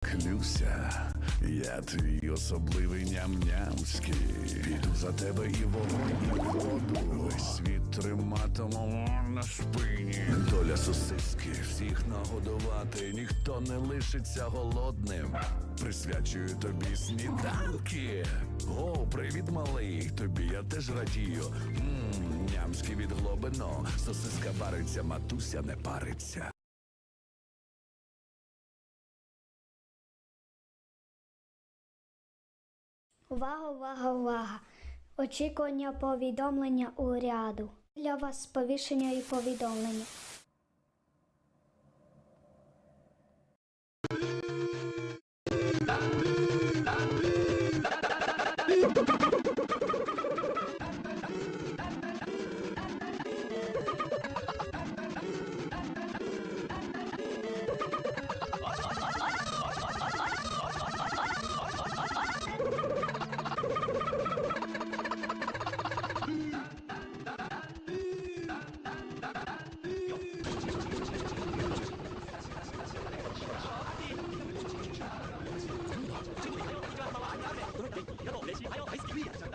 Клюся, я твій особливий ням-нямський. Піду за тебе і вогонь, і воду. Весь світ триматиму на спині. Доля сосиски, всіх нагодувати, ніхто не лишиться голодним. Присвячую тобі сніданки. О, привіт, малий, тобі я теж радію. Мм, нямський від глобино, сосиска вариться, матуся не париться. Увага, увага, увага! Очікування повідомлення уряду. Для вас сповіщення і повідомлення.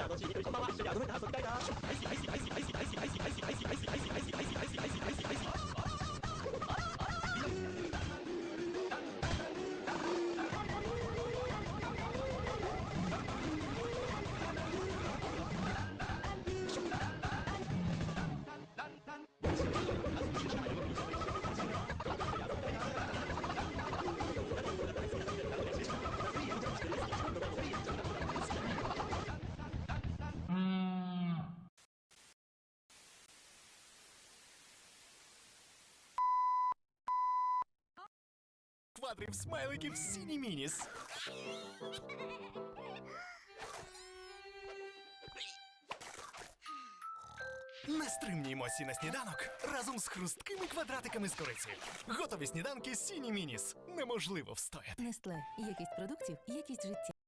很多事情，对准妈妈是两个问答存在的。Квадрів смайликів Сіні Мініс. Нестримні емоції на сніданок разом з хрусткими квадратиками з кориці. Готові сніданки Сіні Мініс. Неможливо встояти. Нестле. Якість продуктів, якість життя.